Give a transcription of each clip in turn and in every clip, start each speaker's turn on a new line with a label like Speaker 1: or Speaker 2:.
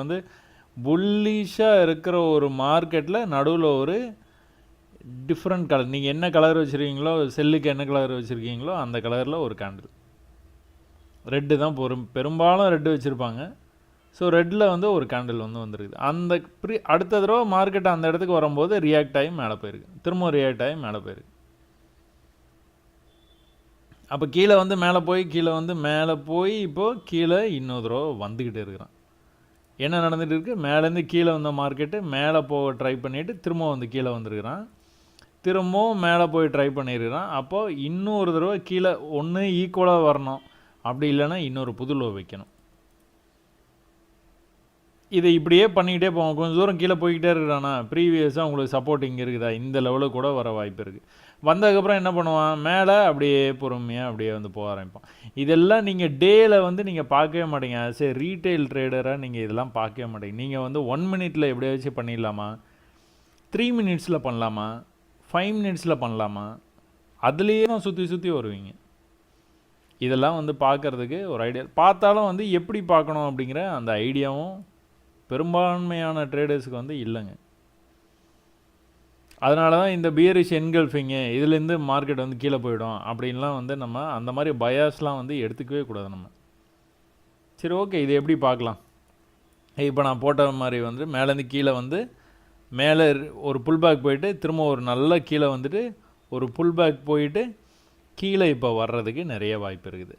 Speaker 1: வந்து புல்லிஷாக இருக்கிற ஒரு மார்க்கெட்டில் நடுவில் ஒரு டிஃப்ரெண்ட் கலர் நீங்கள் என்ன கலர் வச்சுருக்கீங்களோ செல்லுக்கு என்ன கலர் வச்சுருக்கீங்களோ அந்த கலரில் ஒரு கேண்டில் ரெட்டு தான் பெரும் பெரும்பாலும் ரெட்டு வச்சுருப்பாங்க. ஸோ ரெட்டில் வந்து ஒரு கேண்டில் வந்து வந்துருக்குது. அந்த ப்ரீ அடுத்த தடவை மார்க்கெட் அந்த இடத்துக்கு வரும்போது ரியாக்ட் ஆகி மேலே போயிருக்கு. திரும்ப ரியாக்ட் ஆகி மேலே போயிருக்கு. அப்போ கீழே வந்து மேலே போய் கீழே வந்து மேலே போய் இப்போது கீழே இன்னொரு தடவை வந்துக்கிட்டு இருக்கிறான். என்ன நடந்துட்டு இருக்குது மேலேருந்து கீழே வந்த மார்க்கெட்டு மேலே போக ட்ரை பண்ணிவிட்டு திரும்ப வந்து கீழே வந்திருக்கிறான். திரும்பவும் மேலே போய் ட்ரை பண்ணியிருக்கிறான் அப்போது இன்னொரு தடவை கீழே ஒன்று ஈக்குவலாக வரணும். அப்படி இல்லைன்னா இன்னொரு புது லோ வைக்கணும். இதை இப்படியே பண்ணிக்கிட்டே போவோம். கொஞ்சம் தூரம் கீழே போய்கிட்டே இருக்கிறானா? ப்ரீவியஸாக உங்களுக்கு சப்போர்ட் இங்கே இருக்குதா? இந்த லெவலில் கூட வர வாய்ப்பு இருக்குது வந்ததுக்கப்புறம் என்ன பண்ணுவான்? மேலே அப்படியே பொறுமையாக அப்படியே வந்து போக ஆரம்பிப்பான். இதெல்லாம் நீங்கள் டேயில் வந்து நீங்கள் பார்க்கவே மாட்டீங்க. சரி ரீட்டைல் ட்ரேடராக நீங்கள் இதெல்லாம் பார்க்கவே மாட்டீங்க. நீங்கள் வந்து ஒன் மினிட்டில் எப்படியாச்சும் பண்ணிடலாமா? த்ரீ மினிட்ஸில் பண்ணலாமா? ஃபைவ் மினிட்ஸில் பண்ணலாமா? அதுலேயே தான் சுற்றி சுற்றி வருவீங்க. இதெல்லாம் வந்து பார்க்குறதுக்கு ஒரு ஐடியா பார்த்தாலும் வந்து எப்படி பார்க்கணும் அப்படிங்கிற அந்த ஐடியாவும் பெரும்பான்மையான ட்ரேடர்ஸுக்கு வந்து இல்லைங்க. அதனால தான் இந்த பியரிஷ் என்கல்ஃபிங்கு இதுலேருந்து மார்க்கெட் வந்து கீழே போயிடும் அப்படின்லாம் வந்து நம்ம அந்த மாதிரி பயாஸ்லாம் வந்து எடுத்துக்கவே கூடாது நம்ம. சரி ஓகே இது எப்படி பார்க்கலாம்? இப்போ நான் போட்ட மாதிரி வந்து மேலேருந்து கீழே வந்து மேலே ஒரு புல் பேக் போயிட்டு திரும்ப ஒரு நல்ல கீழே வந்துட்டு ஒரு புல் பேக் போயிட்டு கீழே இப்போ வர்றதுக்கு நிறைய வாய்ப்பு இருக்குது.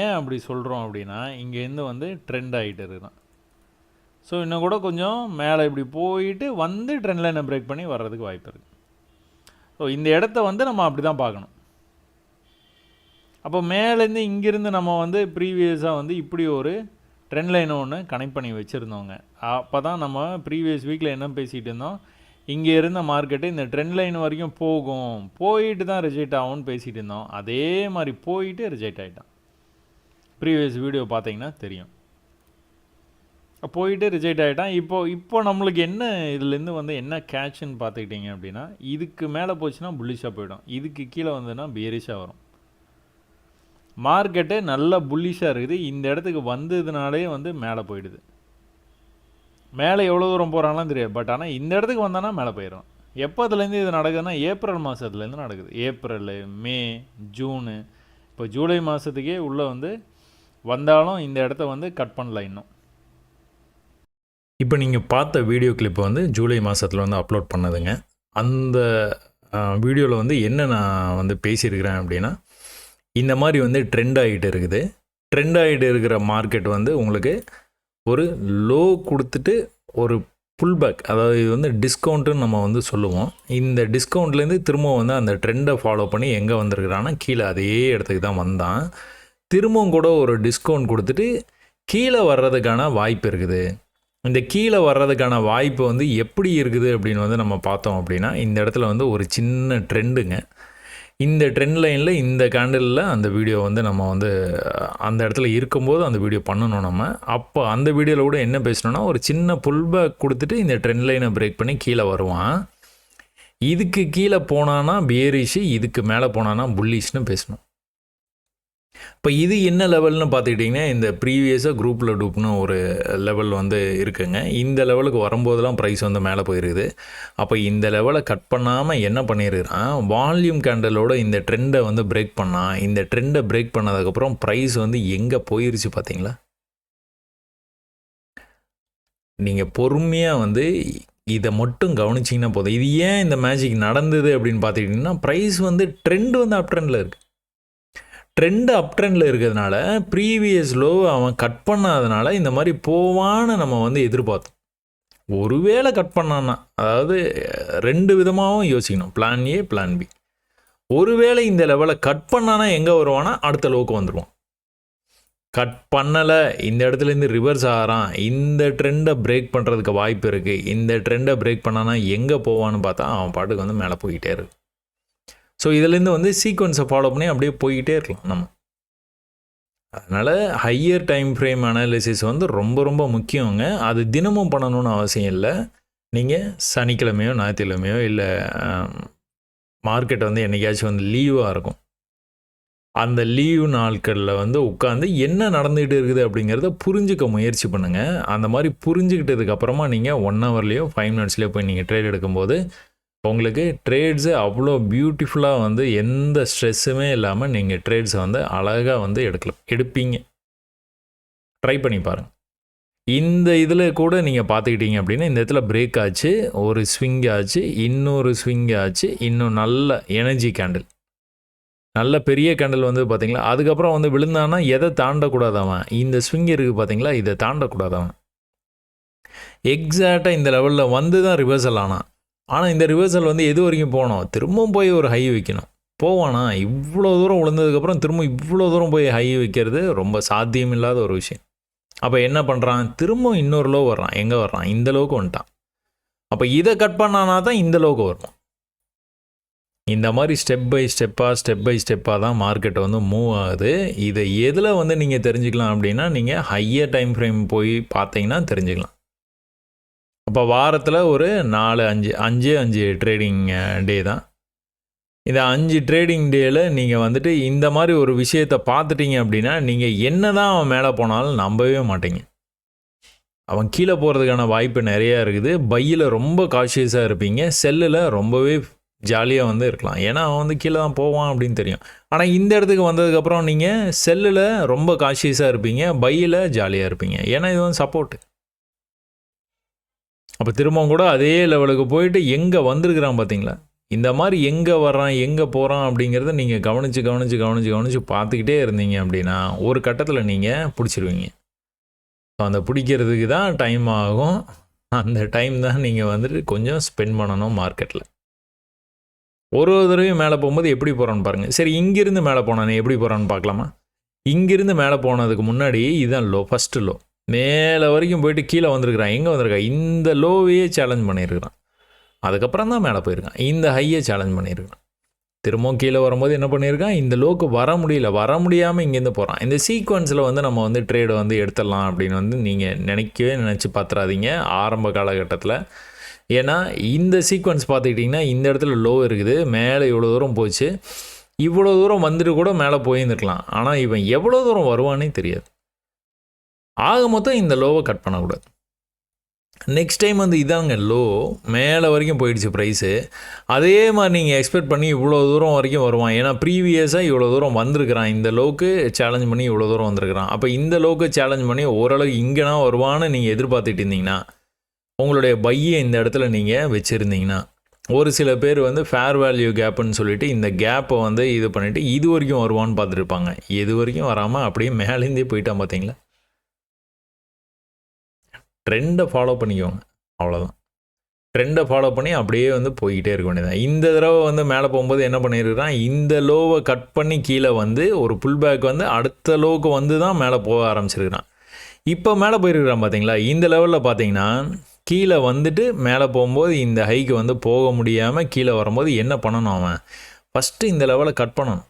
Speaker 1: ஏன் அப்படி சொல்கிறோம் அப்படின்னா இங்கேருந்து வந்து ட்ரெண்ட் ஆகிட்டு இருக்கிறான் ஸோ இன்னும் கூட கொஞ்சம் மேலே இப்படி போயிட்டு வந்து ட்ரெண்ட் லைனை பிரேக் பண்ணி வர்றதுக்கு வாய்ப்பு இருக்குது ஸோ இந்த இடத்த வந்து நம்ம அப்படி தான் பார்க்கணும். அப்போ மேலேருந்து இங்கேருந்து நம்ம வந்து ப்ரீவியஸாக வந்து இப்படி ஒரு ட்ரெண்ட் லைன் ஒன்று கனெக்ட் பண்ணி வச்சுருந்தோங்க. அப்போ தான் நம்ம ப்ரீவியஸ் வீக்கில் என்ன பேசிகிட்டு இருந்தோம்? இங்கே இருந்த மார்க்கெட்டு இந்த ட்ரெண்ட் லைன் வரைக்கும் போகும். போயிட்டு தான் ரிஜெக்ட் ஆகும்னு பேசிகிட்டு இருந்தோம். அதே மாதிரி போயிட்டு ரிஜெக்ட் ஆகிட்டான் ப்ரீவியஸ் வீடியோ பார்த்தீங்கன்னா தெரியும். போயிட்டு ரிஜெக்ட் ஆகிட்டான் இப்போ இப்போ நம்மளுக்கு என்ன இதுலேருந்து வந்து என்ன கேட்ச்னு பார்த்துக்கிட்டிங்க அப்படின்னா இதுக்கு மேலே போச்சுன்னா புல்லிஷாக போயிடும். இதுக்கு கீழே வந்ததுன்னா பேரிஷாக வரும். மார்க்கெட்டு நல்லா புல்லிஷாக இருக்குது. இந்த இடத்துக்கு வந்ததுனாலே வந்து மேலே போயிடுது. மேலே எவ்வளோ தூரம் போகிறாங்களாம் தெரியாது. பட் ஆனால் இந்த இடத்துக்கு வந்தானா மேலே போயிடும். எப்போதுலேருந்து இது நடக்குதுன்னா ஏப்ரல் மாதத்துலேருந்து நடக்குது. ஏப்ரலு மே ஜூனு இப்போ ஜூலை மாதத்துக்கே உள்ளே வந்து வந்தாலும் இந்த இடத்த வந்து கட் பண்ணல இன்னும்.
Speaker 2: இப்போ நீங்கள் பார்த்த வீடியோ கிளிப்பை வந்து ஜூலை மாதத்தில் வந்து அப்லோட் பண்ணதுங்க. அந்த வீடியோவில் வந்து என்ன நான் வந்து பேசியிருக்கிறேன் அப்படின்னா இந்த மாதிரி வந்து ட்ரெண்ட் ஆகிட்டு இருக்குது. ட்ரெண்ட் ஆகிட்டு இருக்கிற மார்க்கெட் வந்து உங்களுக்கு ஒரு லோ கொடுத்துட்டு ஒரு புல்பேக் அதாவது இது வந்து டிஸ்கவுண்ட்டுன்னு நம்ம வந்து சொல்லுவோம். இந்த டிஸ்கவுண்ட்லேருந்து திரும்ப வந்து அந்த ட்ரெண்டை ஃபாலோ பண்ணி எங்கே வந்திருக்கிறான்னா கீழே அதே இடத்துக்கு தான் வந்தான். திரும்பவும் கூட ஒரு டிஸ்கவுண்ட் கொடுத்துட்டு கீழே வர்றதுக்கான வாய்ப்பு இருக்குது. இந்த கீழே வர்றதுக்கான வாய்ப்பு வந்து எப்படி இருக்குது அப்படின்னு வந்து நம்ம பார்த்தோம் அப்படின்னா இந்த இடத்துல வந்து ஒரு சின்ன ட்ரெண்டுங்க. இந்த ட்ரெண்ட் லைனில் இந்த கேண்டலில் அந்த வீடியோ வந்து நம்ம வந்து அந்த இடத்துல இருக்கும்போது அந்த வீடியோ பண்ணணும் நம்ம. அப்போ அந்த வீடியோவில் கூட என்ன பேசணும்னா ஒரு சின்ன புல்பேக் கொடுத்துட்டு இந்த ட்ரெண்ட் லைனை பிரேக் பண்ணி கீழே வருவான். இதுக்கு கீழே போனான்னா பியரிஷு இதுக்கு மேலே போனான்னா புல்லிஷ்னு பேசணும். இப்போ இது என்ன லெவல்னு பார்த்துக்கிட்டிங்கன்னா இந்த ப்ரீவியஸாக குரூப்பில் டூப்னு ஒரு லெவல் வந்து இருக்குங்க. இந்த லெவலுக்கு வரும்போதெல்லாம் ப்ரைஸ் வந்து மேலே போயிருக்குது அப்போ இந்த லெவலை கட் பண்ணாமல் என்ன பண்ணியிருக்கிறான் வால்யூம் கேண்டலோட இந்த ட்ரெண்டை வந்து பிரேக் பண்ணால் இந்த ட்ரெண்டை பிரேக் பண்ணதுக்கப்புறம் ப்ரைஸ் வந்து எங்கே போயிருச்சு பார்த்தீங்களா? நீங்கள் பொறுமையாக வந்து இதை மட்டும் கவனிச்சிங்கன்னா போதும். இது ஏன் இந்த மேஜிக் நடந்தது அப்படின்னு பார்த்துக்கிட்டிங்கன்னா ப்ரைஸ் வந்து ட்ரெண்ட் வந்து அப் ட்ரெண்டில் இருக்குது ட்ரெண்டு அப் ட்ரெண்டில் இருக்கிறதுனால ப்ரீவியஸ் லோ அவன் கட் பண்ணாதனால இந்த மாதிரி போவான்னு நம்ம வந்து எதிர்பார்த்தோம். ஒருவேளை கட் பண்ணான்னா அதாவது ரெண்டு விதமாகவும் யோசிக்கணும். பிளான் ஏ பிளான் பி ஒருவேளை இந்த லெவலை கட் பண்ணானா எங்கே வருவானா? அடுத்த லோக்கு வந்துடுவான் கட் பண்ணலை இந்த இடத்துலேருந்து ரிவர்ஸ் ஆகிறான் இந்த ட்ரெண்டை பிரேக் பண்ணுறதுக்கு வாய்ப்பு இருக்குது இந்த ட்ரெண்டை பிரேக் பண்ணானா எங்கே போவான்னு பார்த்தா அவன் பாட்டுக்கு வந்து மேலே போய்கிட்டே இருக்கு. ஸோ இதுலேருந்து வந்து சீக்வன்ஸை ஃபாலோ பண்ணி அப்படியே போய்கிட்டே இருக்கலாம் நம்ம. அதனால் ஹையர் டைம் ஃப்ரேம் அனாலிசிஸ் வந்து ரொம்ப ரொம்ப முக்கியங்க. அது தினமும் பண்ணணும்னு அவசியம் இல்லை. நீங்கள் சனிக்கிழமையோ ஞாயிற்றுக்கிழமையோ இல்லை மார்க்கெட் வந்து என்றைக்காச்சும் வந்து லீவாக இருக்கும். அந்த லீவ் நாட்களில் வந்து உட்காந்து என்ன நடந்துகிட்டு இருக்குது அப்படிங்கிறத புரிஞ்சுக்க முயற்சி பண்ணுங்கள் அந்த மாதிரி புரிஞ்சுக்கிட்டதுக்கப்புறமா நீங்கள் ஒன் ஹவர்லேயோ ஃபைவ் மினிட்ஸ்லேயோ போய் நீங்கள் ட்ரேட் எடுக்கும்போது உங்களுக்கு ட்ரேட்ஸு அவ்வளோ பியூட்டிஃபுல்லாக வந்து எந்த ஸ்ட்ரெஸ்ஸுமே இல்லாமல் நீங்கள் ட்ரேட்ஸை வந்து அழகாக வந்து எடுக்கலாம். எடுப்பீங்க. ட்ரை பண்ணி பாருங்கள் இந்த இதில் கூட நீங்கள் பார்த்துக்கிட்டீங்க அப்படின்னா இந்த இடத்துல பிரேக் ஆச்சு ஒரு ஸ்விங் ஆச்சு இன்னொரு ஸ்விங் ஆச்சு இன்னும் நல்ல எனர்ஜி கேண்டில் நல்ல பெரிய கேண்டில் வந்து பார்த்தீங்களா அதுக்கப்புறம் வந்து விழுந்தானா எதை தாண்டக்கூடாது அவன்? இந்த ஸ்விங் இருக்குது பார்த்தீங்களா இதை தாண்டக்கூடாது அவன். எக்ஸாக்டாக இந்த லெவலில் வந்து தான் ரிவர்சல் ஆனால் ஆனால் இந்த ரிவர்சல் வந்து எது வரைக்கும் போகணும் திரும்பவும் போய் ஒரு ஹை வைக்கணும். போவானா? இவ்வளோ தூரம் விழுந்ததுக்கப்புறம் திரும்ப இவ்வளோ தூரம் போய் ஹை வைக்கிறது ரொம்ப சாத்தியம் இல்லாத ஒரு விஷயம். அப்போ என்ன பண்ணுறான் திரும்ப இன்னொரு லோ வர்றான். எங்கே வர்றான்? இந்த லோக்கு வந்துட்டான். அப்போ இதை கட் பண்ணானா தான் இந்த லோக்கு வரணும் இந்த மாதிரி ஸ்டெப் பை ஸ்டெப்பாக ஸ்டெப் பை ஸ்டெப்பாக தான் மார்க்கெட் வந்து மூவ் ஆகுது. இதை எதில் வந்து நீங்கள் தெரிஞ்சுக்கலாம் அப்படின்னா நீங்கள் ஹையர் டைம் ஃப்ரேம் போய் பார்த்தீங்கன்னா தெரிஞ்சுக்கலாம். அப்போ வாரத்தில் ஒரு நாலு அஞ்சு அஞ்சு அஞ்சு ட்ரேடிங் டே தான். இந்த அஞ்சு ட்ரேடிங் டேயில் நீங்கள் வந்துட்டு இந்த மாதிரி ஒரு விஷயத்தை பார்த்துட்டீங்க அப்படின்னா நீங்கள் என்ன தான் அவன் மேலே போனாலும் நம்பவே மாட்டீங்க. அவன் கீழே போகிறதுக்கான வாய்ப்பு நிறையா இருக்குது. பையில் ரொம்ப காஷியஸாக இருப்பீங்க. செல்லில் ரொம்பவே ஜாலியாக வந்து இருக்கலாம். ஏன்னா அவன் வந்து கீழே தான் போவான் அப்படின்னு தெரியும். ஆனால் இந்த இடத்துக்கு வந்ததுக்கப்புறம் நீங்கள் செல்லில் ரொம்ப காஷியஸாக இருப்பீங்க. பையில் ஜாலியாக இருப்பீங்க. ஏன்னா இது வந்து சப்போர்ட்டு அப்போ திரும்பவும் கூட அதே லெவலுக்கு போயிட்டு எங்கே வந்திருக்கிறான் பார்த்தீங்களா இந்த மாதிரி எங்கே வர்றான் எங்கே போகிறான் அப்படிங்கிறத நீங்கள் கவனித்து கவனித்து கவனித்து கவனித்து பார்த்துக்கிட்டே இருந்தீங்க அப்படின்னா ஒரு கட்டத்தில் நீங்கள் பிடிச்சிருவீங்க. ஸோ அந்த பிடிக்கிறதுக்கு தான் டைம் ஆகும். அந்த டைம் தான் நீங்கள் வந்துட்டு கொஞ்சம் ஸ்பெண்ட் பண்ணணும் மார்க்கெட்டில் ஒரு ஒரு தடவையும் மேலே போகும்போது எப்படி போகிறான்னு பாருங்கள் சரி இங்கேருந்து மேலே போனானே எப்படி போகிறான்னு பார்க்கலாமா? இங்கேருந்து மேலே போனதுக்கு முன்னாடி இதுதான் லோ ஃபஸ்ட்டு லோ மேலே வரைக்கும் போயிட்டு கீழே வந்திருக்கிறான். எங்கே வந்திருக்கான் இந்த லோவையே சேலஞ்ச் பண்ணியிருக்கிறான். அதுக்கப்புறம் தான் மேலே போயிருக்கான். இந்த ஹையை சேலஞ்ச் பண்ணியிருக்கான் திரும்பவும் கீழே வரும்போது என்ன பண்ணியிருக்கான்? இந்த லோக்கு வர முடியல. வர முடியாமல் இங்கேருந்து போகிறான் இந்த சீக்வன்ஸில் வந்து நம்ம வந்து ட்ரேடை வந்து எடுத்துடலாம் அப்படின்னு வந்து நீங்கள் நினைக்கவே நினச்சி பார்த்துறாதீங்க ஆரம்ப காலகட்டத்தில். ஏன்னா இந்த சீக்வன்ஸ் பார்த்துக்கிட்டிங்கன்னா இந்த இடத்துல லோ இருக்குது. மேலே இவ்வளோ தூரம் போச்சு. இவ்வளோ தூரம் வந்துட்டு கூட மேலே போயிருந்துருக்கலாம். ஆனால் இவன் எவ்வளோ தூரம் வருவானே தெரியாது. ஆக மொத்தம் இந்த லோவை கட் பண்ணக்கூடாது. நெக்ஸ்ட் டைம் வந்து இதாங்க லோ மேலே வரைக்கும் போயிடுச்சு ப்ரைஸு அதே மாதிரி நீங்கள் எக்ஸ்பெக்ட் பண்ணி இவ்வளோ தூரம் வரைக்கும் வருவான். ஏன்னா ப்ரீவியஸாக இவ்வளோ தூரம் வந்திருக்கிறான். இந்த லோக்கு சேலஞ்ச் பண்ணி இவ்வளோ தூரம் வந்திருக்கிறான். அப்போ இந்த லோக்கு சேலஞ்ச் பண்ணி ஓரளவுக்கு இங்கேனா வருவான்னு நீங்கள் எதிர்பார்த்துட்டு இருந்தீங்கன்னா உங்களுடைய பையை இந்த இடத்துல நீங்கள் வச்சுருந்தீங்கன்னா ஒரு சில பேர் வந்து ஃபேர் வேல்யூ கேப்புன்னு சொல்லிட்டு இந்த கேப்பை வந்து இது பண்ணிவிட்டு இது வரைக்கும் வருவான்னு பார்த்துருப்பாங்க எது வரைக்கும் வராமல் அப்படியே மேலேருந்தே போயிட்டான் பார்த்தீங்களா? ட்ரெண்டை ஃபாலோ பண்ணிக்கோங்க. அவ்வளோதான் ட்ரெண்டை ஃபாலோ பண்ணி அப்படியே வந்து போய்கிட்டே இருக்க வேண்டியதான் இந்த தடவை வந்து மேலே போகும்போது என்ன பண்ணியிருக்கிறான் இந்த லோவை கட் பண்ணி கீழே வந்து ஒரு புல் பேக் வந்து அடுத்த லோவுக்கு வந்து தான் மேலே போக ஆரம்பிச்சிருக்கிறான். இப்போ மேலே போயிருக்கிறான் பார்த்தீங்களா? இந்த லெவலில் பார்த்தீங்கன்னா கீழே வந்துட்டு மேலே போகும்போது இந்த ஹைக்கு வந்து போக முடியாமல் கீழே வரும்போது என்ன பண்ணணும் அவன்? ஃபஸ்ட்டு இந்த லெவலை கட் பண்ணணும்.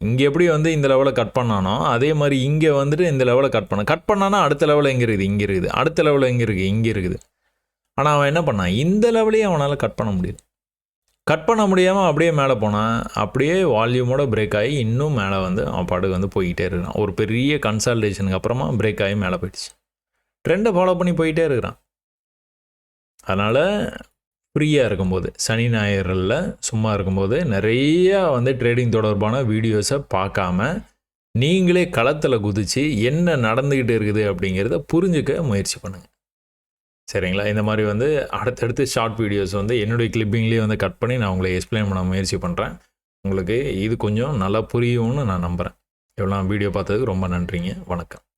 Speaker 2: இங்கே எப்படி வந்து இந்த லெவலில் கட் பண்ணானோ அதே மாதிரி இங்கே வந்துட்டு இந்த லெவலில் கட் பண்ண கட் பண்ணானா அடுத்த லெவலில் எங்கே இருக்குது? இங்கே இருக்குது. அடுத்த லெவலில் எங்கே இருக்குது? இங்கே இருக்குது. ஆனால் அவன் என்ன பண்ணான் இந்த லெவலையும் அவனால் கட் பண்ண முடியுது கட் பண்ண முடியாமல் அப்படியே மேலே போனான் அப்படியே வால்யூமோட பிரேக் ஆகி இன்னும் மேலே வந்து அவன் பாட்டுக்கு வந்து போய்கிட்டே இருக்கிறான். ஒரு பெரிய கன்சல்டேஷனுக்கு அப்புறமா பிரேக் ஆகி மேலே போயிடுச்சு. ட்ரெண்டை ஃபாலோ பண்ணி போயிட்டே இருக்கிறான். அதனால் ஃப்ரீயாக இருக்கும்போது சனி ஞாயிறில் சும்மா இருக்கும்போது நிறையா வந்து ட்ரேடிங் தொடர்பான வீடியோஸை பார்க்காம நீங்களே களத்தில் குதித்து என்ன நடந்துக்கிட்டு இருக்குது அப்படிங்கிறத புரிஞ்சுக்க முயற்சி பண்ணுங்கள் சரிங்களா? இந்த மாதிரி வந்து அடுத்தடுத்து ஷார்ட் வீடியோஸ் வந்து என்னுடைய கிளிப்பிங்லேயே வந்து கட் பண்ணி நான் உங்களை எக்ஸ்பிளைன் பண்ண முயற்சி பண்ணுறேன் உங்களுக்கு இது கொஞ்சம் நல்லா புரியும்னு நான் நம்புகிறேன் எவ்வளோ வீடியோ பார்த்ததுக்கு ரொம்ப நன்றிங்க. வணக்கம்.